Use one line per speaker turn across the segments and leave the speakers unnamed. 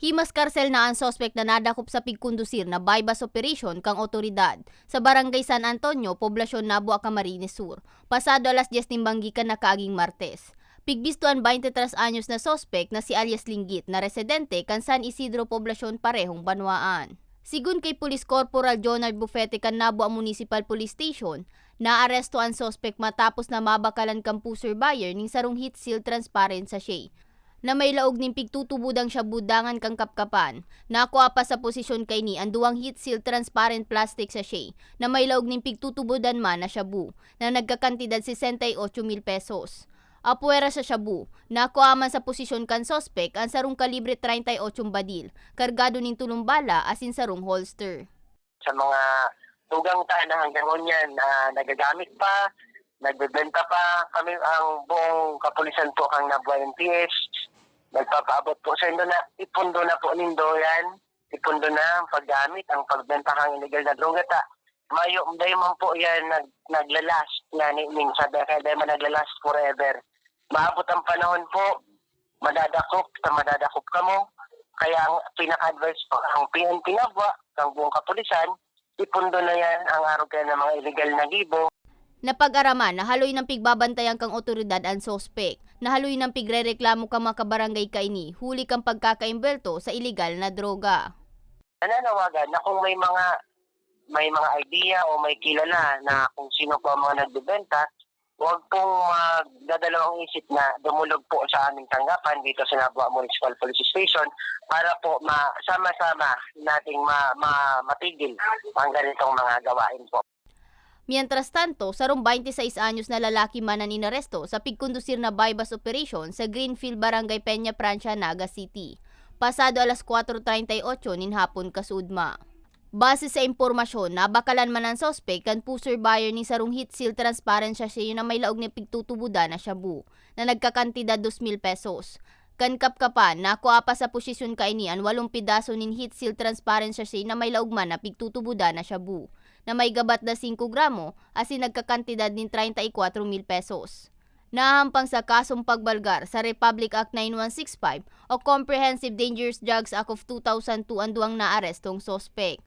Himas karsel na ang sospek na nadakop sa pigkondusir na bypass operation kang otoridad sa Barangay San Antonio, Poblasyon Nabo, Camarines Sur. Pasado alas 10 timbanggi ka na kaaging Martes. Pigbistuan 23 anyos na sospek na si alias Linggit na residente kan San Isidro Poblasyon parehong Banwaan. Sigun kay Police Corporal Jonard Bufete kan Nabo ang Municipal Police Station, naaresto ang sospek matapos na mabakalan kang puser buyer ning sarong heat seal transparent sa siya na may laog ning pigtutubudang siya budangan kang kapkapan. Nakuha pa sa posisyon kay ni ang duwang heat seal transparent plastic sa siya na may laog ning pigtutubudan man na shabu na nagkakantidad 68 mil pesos. Apuera sa shabu, nakuha man sa posisyon kan sospek ang sarong kalibre 38 badil, kargado ning tulong bala asin sarong holster.
sa mga tugang tayo na hanggang ngunyan na nagagamit pa, nagbebenta pa kami ang buong kapulisan po kang Nabwa NPS. Nagpapaabot po sa inyo na ipundo na po nindo yan. Ipundo na ang paggamit, ang pagbenta kang illegal na droga ta. Mayo, dahil man po yan nag, naglalast nga ni sabi kaya dahil man naglalast forever. Maabot ang panahon po, madadakop, sa madadakop ka mo. Kaya ang pinaka-advise po, ang PNP Nabwa, ang buong kapulisan, ipundo na yan ang araw kaya ng mga illegal na gibo.
Napag-araman, nahaloy ng pigbabantayan kang otoridad ang sospek. Nahaloy ng pigrereklamo kang mga kabarangay kaini, huli kang pagkakaimbelto sa iligal na droga.
Nananawagan na kung may mga may mga idea o may kilala na kung sino po ang mga nagbebenta, huwag pong magdadalawang isip na dumulog po sa aming tanggapan dito sa Nabua Municipal Police Station para po ma- sama-sama nating ma- ma- matigil ang ganitong mga gawain po.
Mientras tanto, sarong 26 anyos na lalaki man ang inaresto sa pigkondusir na bypass operation sa Greenfield Barangay Peña Francia, Naga City. Pasado alas 4.38 nin hapon kasudma. Base sa impormasyon, nabakalan man ang sospek kan puser buyer ni sarong heat seal transparent siya na may laog ni pigtutubuda na shabu na nagkakantidad 2,000 pesos. Kan kapkapan, nakuha pa sa posisyon kainian walong pidaso nin heat seal transparent siya na may laog man na pigtutubuda na shabu na may gabat na 5 gramo asin nagkakantidad nin 34 mil pesos. Nahampang sa kasong pagbalgar sa Republic Act 9165 o Comprehensive Dangerous Drugs Act of 2002 ang duwang naarestong sospek.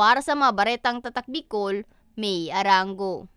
Para sa mga baretang tatak Bicol, May Arango.